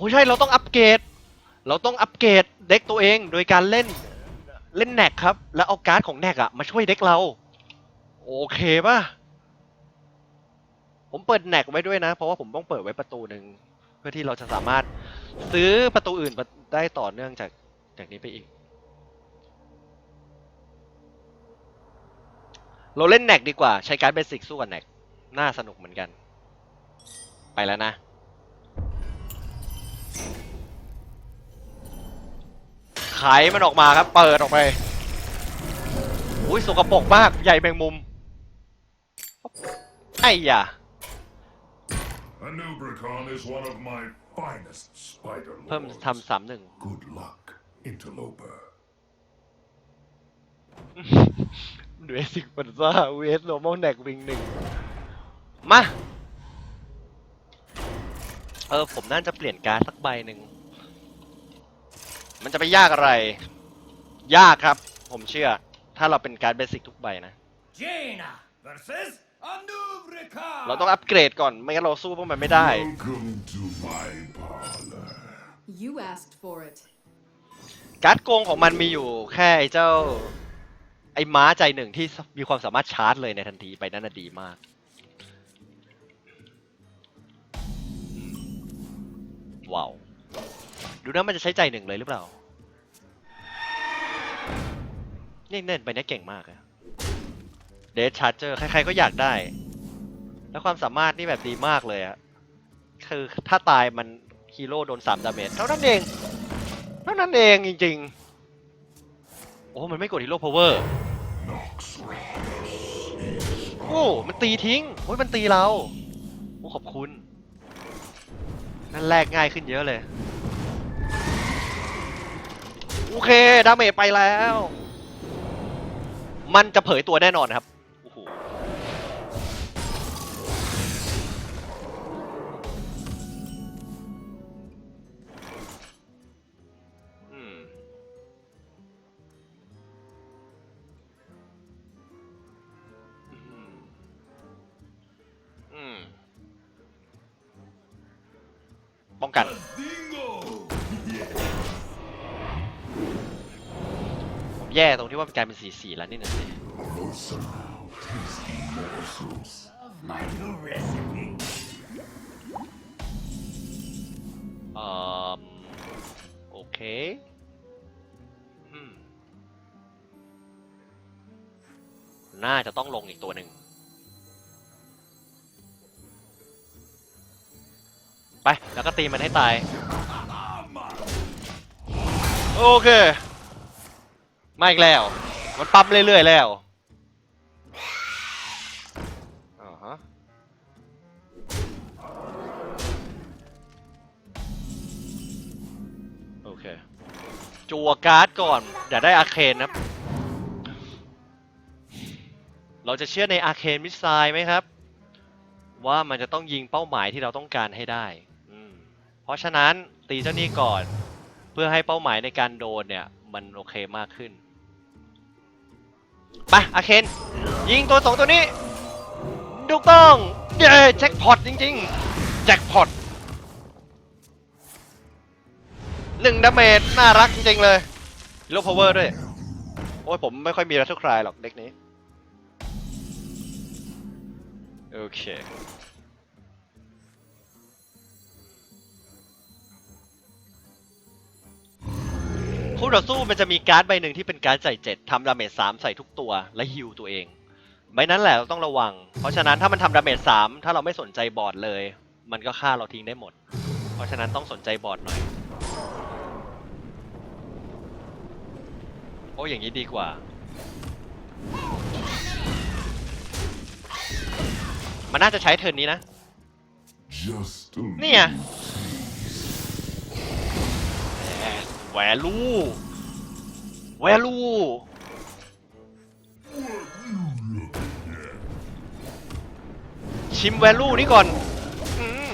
อ้ใช่เราต้องอัปเกรด เราต้องอัปเกรดเด็กตัวเองโดยการเล่นเล่นแนกครับ แล้วเอาการ์ดของแนกอะมาช่วยเด็กเรา โอเคป่ะ ผมเปิดแนกไว้ด้วยนะ เพราะว่าผมต้องเปิดไว้ประตูหนึ่งเพื่อที่เราจะสามารถซื้อประตูอื่นได้ต่อเนื่องจากจากนี้ไปอีก เราเล่นแนกดีกว่าใช้การ์ดเบสิกสู้กับแนกน่าสนุกเหมือนกัน ไปแล้วนะ ไขมันออกมาครับ เปิดออกไปอุ้ยสกปรกมาก ใหญ่แมงมุม ไอ้ยา A Nubricon is one of my finest spider เพิ่ม lords. ทำสามหนึ่ง Good luck, interloper. เดสิกปันซ่าเวสโนมอลแนกวิงหนึ่ง มา เออผมน่าจะเปลี่ยนการ์ดสักใบหนึ่ง มันจะไปยากอะไร ยากครับ ผมเชื่อ ถ้าเราเป็นการ์ดเบสิกทุกใบนะ Jaina versus Anubricon. เราต้องอัปเกรดก่อน ไม่งั้นเราสู้พวกมันไม่ได้ Welcome to my parlor. You asked for it. การ์ดโกงของมันมีอยู่แค่ไอ้เจ้า ไอ้ม้าใจหนึ่งที่มีความสามารถชาร์จเลยในทันทีไปนั่นนะดีมาก ว้าวดูนะมันจะใช้ใจหนึ่งเลยหรือเปล่านี่เน่นไปเนี้ยเก่งมากอะเดชชาร์เจอร์ใครๆก็อยากได้ แล้วความสามารถนี่แบบดีมากเลยอะคือถ้าตายมันฮีโร่โดน3ดาเมจเท่านั้นเอง เท่านั้นเองจริงๆ โอ้มันไม่กดฮีโร่พาวเวอร์โอ้ มันตีทิ้ง โอ้ยมันตีเรา โอ้ขอบคุณ นั่นแลกง่ายขึ้นเยอะเลย โอเค ดาเมจไปแล้ว มันจะเผยตัวแน่นอนครับ ป้องกัน ผมแย่ตรงที่ว่ามันกลายเป็นสีสีแล้วนี่นะสิเอ่อโอเคน่าจะต้องลงอีกตัวหนึ่ง แล้วก็ตีมันให้ตาย โอเค มาอีกแล้ว มันปั๊มเรื่อยๆแล้วโอเค จัวการ์ดก่อน อย่าได้อาเคนนครับ เราจะเชื่อในอาเคนมิสไซล์ไหมครับ ว่ามันจะต้องยิงเป้าหมายที่เราต้องการให้ได้ ราะฉะนั้นตีเจ้านี่ก่อน เพื่อให้เป้าหมายในการโดนเนี่ย มันโอเคมากขึ้นไปอาเคนยิงตัวสองตัวนี้ถูกต้องเย้แจ็คพอตจริงๆแจ็คพอตหนึ่งดาเมจน่ารักจริงๆเลยโลพาวเวอร์ด้วย โอ้ยผมไม่ค่อยมีรัตทุกครายหรอกเด็กนี้ โอเค คู่ต่อสู้มันจะมีการ์ดใบหนึ่งที่เป็นการ์ดใส่เจ็ดทำดาเมจสามใส่ทุกตัวและฮิวตัวเองใบนั้นแหละเราต้องระวัง เพราะฉะนั้นถ้ามันทำดาเมจสามถ้าเราไม่สนใจบอร์ดเลย มันก็ฆ่าเราทิ้งได้หมด เพราะฉะนั้นต้องสนใจบอร์ดหน่อย โอ้ยอย่างนี้ดีกว่า มันน่าจะใช้เทิร์นนี้นะ Just a นี่ไง แวลูแวลูชิมแวลูนี่ก่อนอืม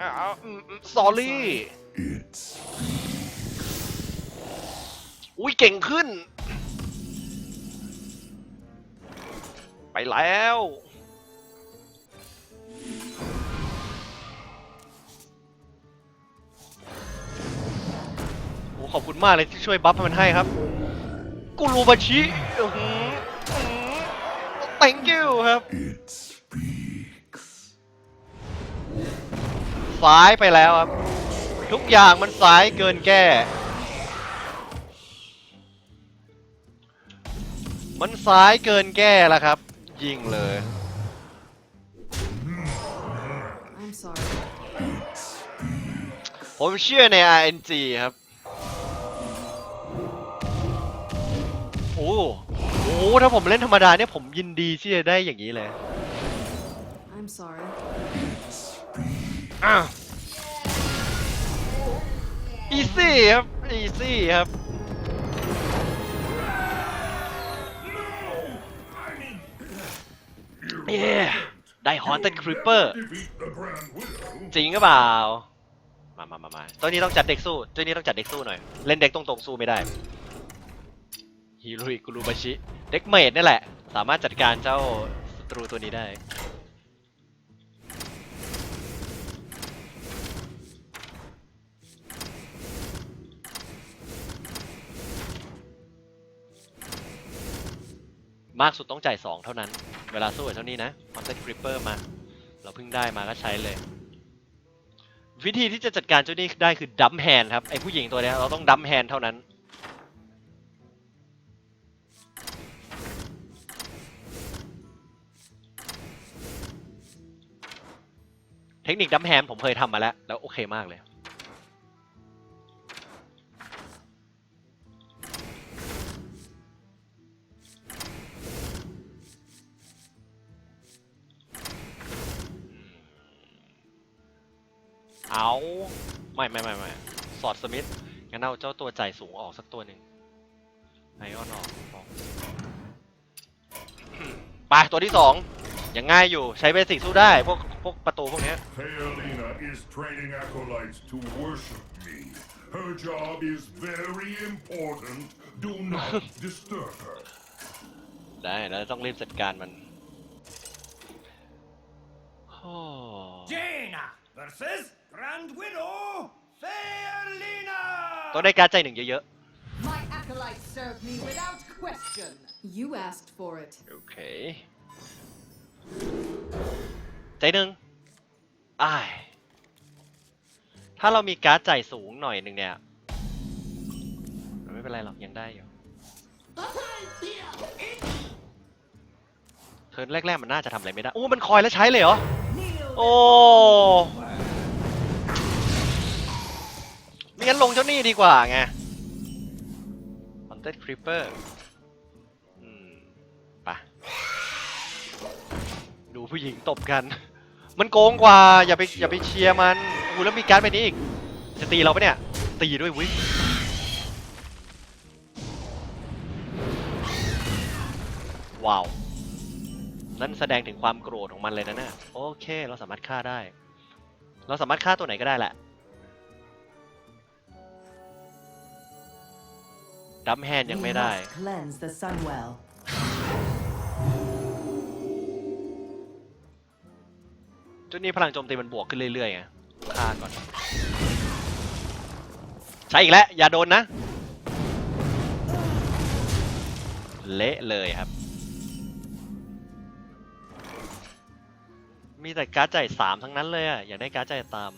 อ้าวอืมสอรี่ It's อุ้ยเก่งขึ้น ไปแล้ว ขอบคุณมากเลยที่ช่วยบัฟให้มันให้ครับ กูรูบาชิอื้อหืออื้อหือ thank you ครับ It speaks. สายไปแล้วครับ ทุกอย่างมันสายเกินแก้ มันสายเกินแก้แล้วครับ ยิงเลย I'm sorry. ผมเชื่อใน RNG ครับ โอ้โหถ้าผมเล่นธรรมดาเนี่ยผมยินดีที่จะได้อย่างนี้เลย I'm sorry. อะอีซี่ครับอีซี่ครับเย้ได้ฮอนเต็ดคริปเปอร์ Defeat the Grand Widow. จริงหรือเปล่า มามามามาตัวนี้ต้องจัดเด็กสู้ ตัวนี้ต้องจัดเด็กสู้หน่อย เล่นเด็กตรงๆสู้ไม่ได้ ฮิรุอิกุรุบาชิ เด็กเมดนี่แหละ สามารถจัดการเจ้าศัตรูตัวนี้ได้ มากสุดต้องจ่าย 2 เท่านั้น เวลาสู้กับเท่านี้นะคอนเซ็ปต์คริปเปอร์มา เราเพิ่งได้มาก็ใช้เลย วิธีที่จะจัดการเจ้านี้ได้คือดัมแฮนครับ ไอผู้หญิงตัวนี้เราต้องดัมแฮนเท่านั้น เทคนิคดัมแฮนผมเคยทำมาแล้ว แล้วโอเคมากเลย เอาไม่ไม่ไม่ไม่สอดสมิธงั้นเอาเจ้าตัวใจสูงออกสักตัวหนึ่งไอออนออกออกไปตัวที่สองยังง่ายอยู่ใช้เบสิกสู้ได้พวก พวกประตูพวกเนี้ย Thealina is training acolytes to worship me. Her job is very important. Do not disturb her. ได้แล้วต้องรีบจัดการมันโอ้ Jaina versus Grand Widow Thealina. ต้องได้การดใจหนึ่งเยอะ My acolytes serve me without question. You asked for it. ๆ โอเค ใจหนึ่งอ้ายถ้าเรามีการ์ดใจสูงหน่อยหนึ่งเนี่ย ไม่เป็นไรหรอกยังได้อยู่ เทิร์นแรกๆมันน่าจะทำอะไรไม่ได้ โอ้ มันคอยแล้วใช้เลยเหรอ โอ้ไม่งั้นลงเจ้านี้ดีกว่าไง Haunted Creeper อืมไปะดูผู้หญิงตบกัน มันโกงกว่า อย่าไปอย่าไปเชียร์มันอูแล้วมีการ์ดไปนี้อีก จะตีเราปะเนี่ย ตีด้วยวิว้าว นั่นแสดงถึงความโกรธของมันเลยนะเนี่ยโอเค เราสามารถฆ่าได้ เราสามารถฆ่าตัวไหนก็ได้แหละดัมแฮนยังไม่ได้ จุดนี้พลังโจมตีมันบวกขึ้นเรื่อยๆไงฆ่าก่อน ใช่อีกแล้ว อย่าโดนนะ เละเลยครับ มีแต่การ์ดจ่ายสามทั้งนั้นเลยอะ อยากได้การ์ดจ่ายตาม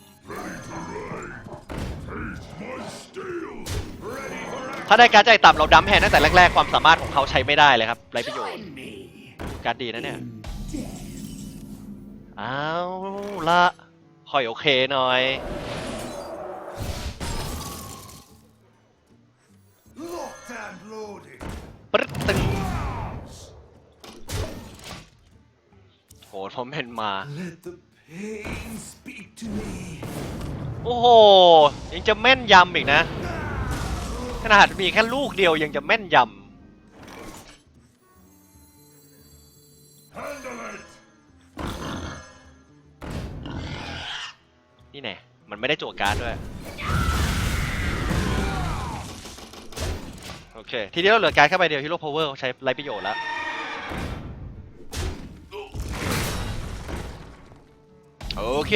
ถ้าได้การ์ดจ่ายต่ำเราดัมแฮนตั้งแต่แรกๆ ความสามารถของเขาใช้ไม่ได้เลยครับ ไรประโยชน์ การ์ดดีนะเนี่ย เอาละค่อยโอเคหน่อย Locked and loaded. ปรึ๊ดตึงโหผมเห็นมา Let the pain speak to me. โอ้โห ยังจะแม่นยำอีกนะ ขนาดมีแค่ลูกเดียวยังจะแม่นย Handle นี่แน่มันไม่ได้จั่วการ์ดด้วย โอเค ทีนี้เราเหลือการ์ดแค่ใบเดียวฮีโร่พาวเวอร์เขาใช้ไรประโยชน์แล้ว โอเค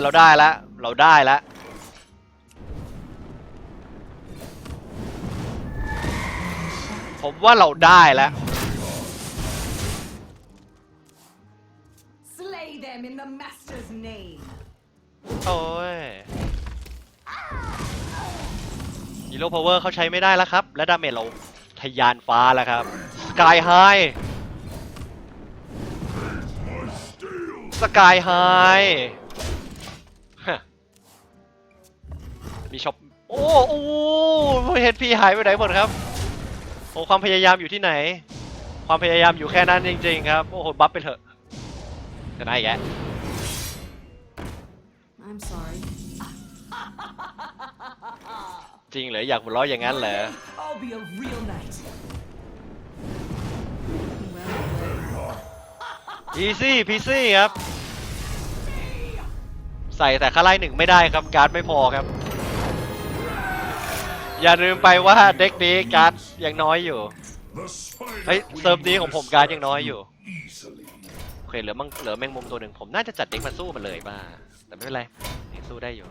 เราได้แล้วเราได้แล้วผมว่าเราได้แล้ว Slay them in the Master's name. โอ้ยฮีโร่พาวเวอร์เขาใช้ไม่ได้แล้วครับ และดาเมจเราทะยานฟ้าแล้วครับ สกายไฮสกายไฮมีช็อป โอ้โอ้เฮดพีหายไปไหนหมดครับ โอ้ความพยายามอยู่ที่ไหน ความพยายามอยู่แค่นั้นจริง ๆ ครับ โอ้โห บัฟไปเถอะจะได้แก I'm sorry. จริงเหรออยากหัวเราะอย่างนั้นเหรอ I'll be a real knight. Well, อีซี่พีซี่ครับ ใส่แต่ข้าไล่หนึ่งไม่ได้ครับ การ์ดไม่พอครับ อย่าลืมไปว่าเด็กนี้การ์ดยังน้อยอยู่ The spider เฮ้ย queen เซิร์ฟนี้ของผมการ์ดยังน้อยอยู่ easily. โอเคเหลือมังเหลือแมงมุมตัวหนึ่งผมน่าจะจัดเด็กมาสู้มันเลยบ้า แต่ไม่เป็นไรยังสู้ได้อยู่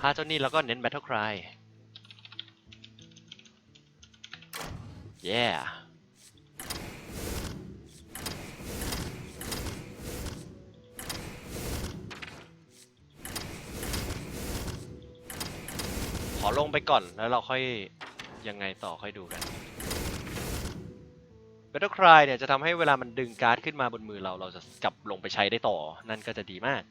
ถ้าเจ้านี่แล้วก็เน้น Battle Cry yeah ขอลงไปก่อนแล้วเราค่อยยังไงต่อค่อยดูกัน Battle Cry เนี่ยจะทำให้เวลามันดึงการ์ดขึ้นมาบนมือเราเราจะกลับลงไปใช้ได้ต่อ นั่นก็จะดีมาก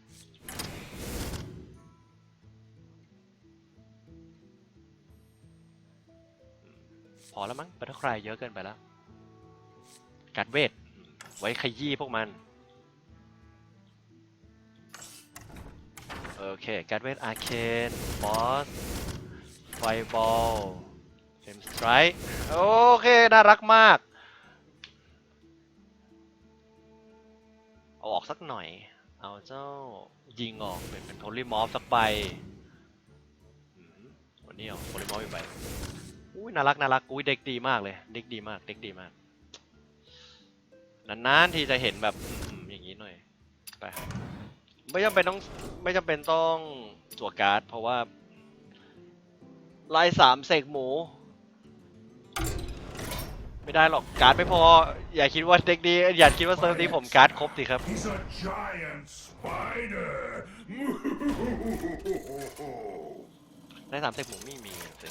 พอแล้วมั้ง Battle Cry เยอะเกินไปแล้ว การ์ดเวท ไว้ขยี้พวกมัน โอเค การ์ดเวทอาร์เคนบอสไฟบอลเฟมสไตร์โอเค น่ารักมาก เอาออกสักหน่อย เอาเจ้ายิงออกเป็นเป็นโทลิมอฟสักใบวันนี้เอาโทลิมอฟอีกใบอุ้ยน่ารักน่ารักอุ้ยเด็กดีมากเลยเด็กดีมากเด็กดีมากนานๆที่จะเห็นแบบอย่างนี้หน่อยไปไม่จำเป็นต้องไม่จำเป็นต้องจั่วการ์ดเพราะว่าไล่สามเสกหมู ไม่ได้หรอกการ์ดไม่พอ อย่าคิดว่าเด็กดีอย่าคิดว่าเซิร์ฟนี้ผมการ์ดครบสิครับ He's a giant spider. ไล่สามเสกหมูไม่มีสิ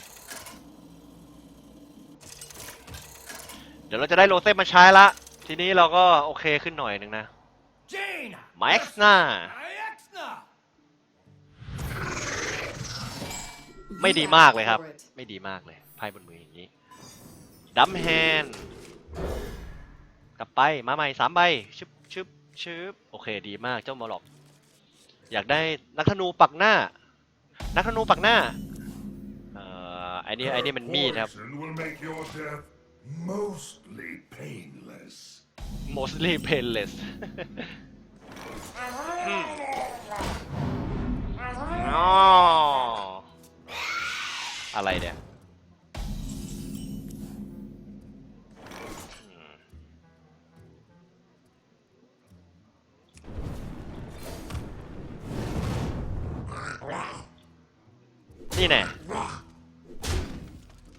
เดี๋ยวเราจะได้โรเซ่มาใช้ละ ทีนี้เราก็โอเคขึ้นหน่อยหนึ่งนะ Jaina! มาเอ็กซ์น่า Ixna! ไม่ you ดี asked มากเลยครับ for it. ไม่ดีมากเลยไพ่บนมืออย่างนี้ ดัมแฮนกลับไปมาใหม่สามใบชึบชึบชึบโอเคดีมากเจ้ามอลล็อกอยากได้นักธนูปักหน้า นักธนูปักหน้าเอ่อไอ้นี่ไอ้นี่มันมีดครับ Poison will make your death mostly painless. mostly painless อืมอ๋ออะไรเนี่ย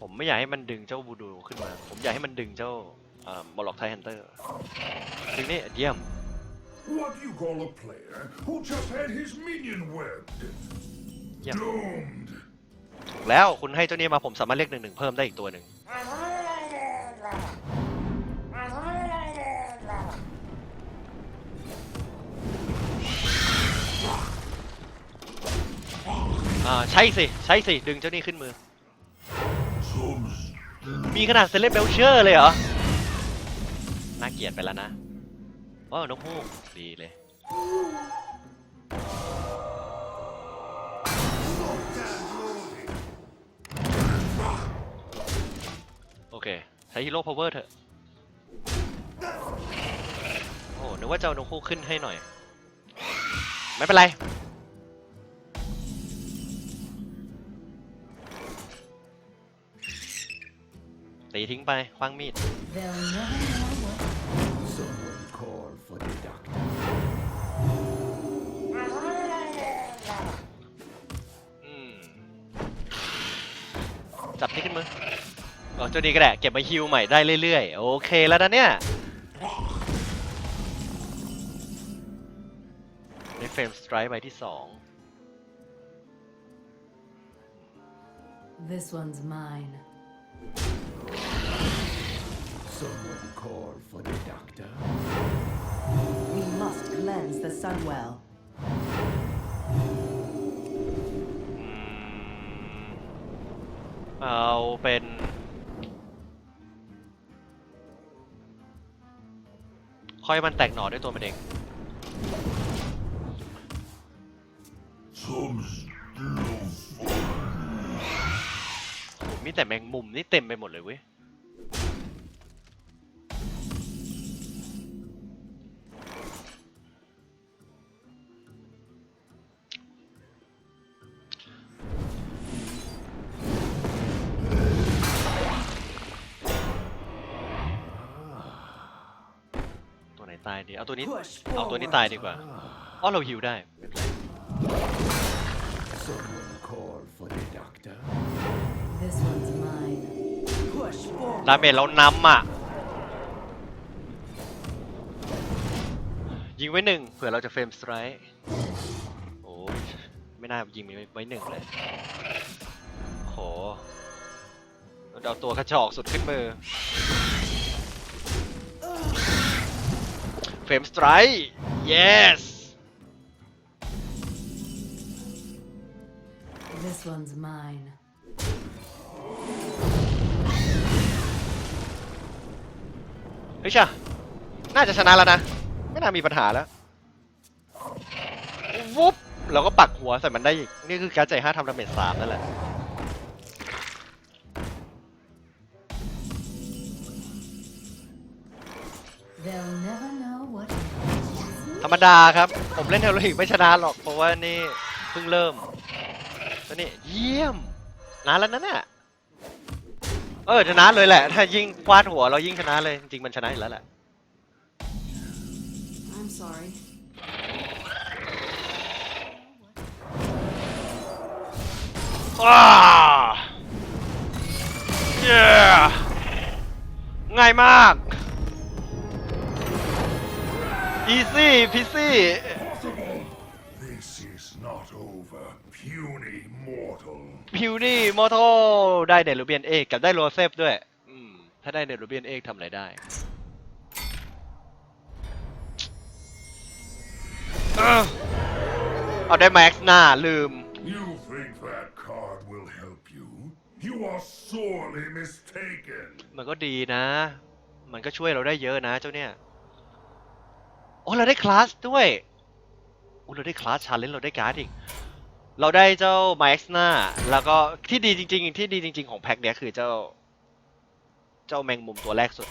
ผมไม่อยากให้มันดึงเจ้าบูดูขึ้นมา ผมอยากให้มันดึงเจ้ามอลล็อกไทฮันเตอร์ดึงนี่เยี่ยม What do you call a player who just had his minion webbed? Yeah. Doomed. ถูกแล้วคุณให้เจ้านี้มาผมสามารถเรียกหนึ่งหนึ่งเพิ่มได้อีกตัวหนึ่งอ่าใช่สิ ใช่สิ ดึงเจ้านี้ขึ้นมือ มีขนาดเซเลบเบลเชอร์เลยเหรอ น่าเกลียดไปแล้วนะ ว้าว นกฮูกดีเลย โอเค ใช้ฮีโร่พาวเวอร์เถอะ โอ้นึกว่าจะเอานกคู่ขึ้นให้หน่อย ไม่เป็นไร ตีทิ้งไปคว้างมีด Someone call for the doctor. อืมจับนี่ขึ้นมือเอาเจ้านี้ก็ได้เก็บมาฮิวใหม่ได้เรื่อยๆ โอเคแล้วนะเนี่ยได้เฟรมสไตร์ใบที่สอง This one's mine. Someone call for the doctor. We must cleanse the Sunwell. อืมเอาเป็น ค่อยมันแตกหน่อด้วยตัวมันเอง Some still โอ้โหมีแต่แมงมุมนี่เต็มไปหมดเลยเว้ย ตัวไหนตายดีเอาตัวนี้ Push เอาตัวนี้ forward. ตายดีกว่าอ๋อเราฮิวได้ไม่เป็นไร Someone call for the doctor. This one's mine. Push forward. ดาเมจเรานำอะ ยิงไว้หนึ่งเผื่อเราจะเฟรมสไตร์โอ้ยไม่น่ายิงไว้หนึ่งเลยโหเราเอาตัวกระจอกสุดขึ้นมือ รมสไตร์ yes This one's mine. เฮ้ยชะน่าจะชนะแล้วนะ ไม่น่ามีปัญหาแล้ว วุบเราก็ปักหัวใส่มันได้อีก นี่คือการใจห้าทำดาเมจสามนั่นแหละ ธรรมดาครับ ผมเล่นเทโลลิกไม่ชนะหรอก เพราะว่านี่เพิ่งเริ่มแล้วนี่เยี่ยมนานแล้วนะเนี่ยเออชนะเลยแหละ ถ้ายิ่งฟาดหัวเรายิ่งชนะเลยจริงๆมันชนะอยู่แล้วแหละ I'm sorry. อ้าเย้ง่ายมาก easy peasy possible. This is not over, puny mortal. พิวนี่โมโตได้เดลูเบียนเอกกับได้โรเซฟด้วย อืม ถ้าได้เดลูเบียนเอกทำอะไรได้เอ้อเอาได้แม็กซ์หน้าลืม You think that card will help you? You are sorely mistaken. มันก็ดีนะ มันก็ช่วยเราได้เยอะนะเจ้าเนี่ย โอ้เราได้คลาสด้วยโอ้เราได้คลาสชาเลนจ์เราได้การ์ดอีก เราได้เจ้าไมซ์หน้าแล้วก็ที่ดีจริง ๆ ที่ดีจริง ๆ ของแพ็คเนี้ยคือเจ้า เจ้าแมงมุมตัวแรกสุด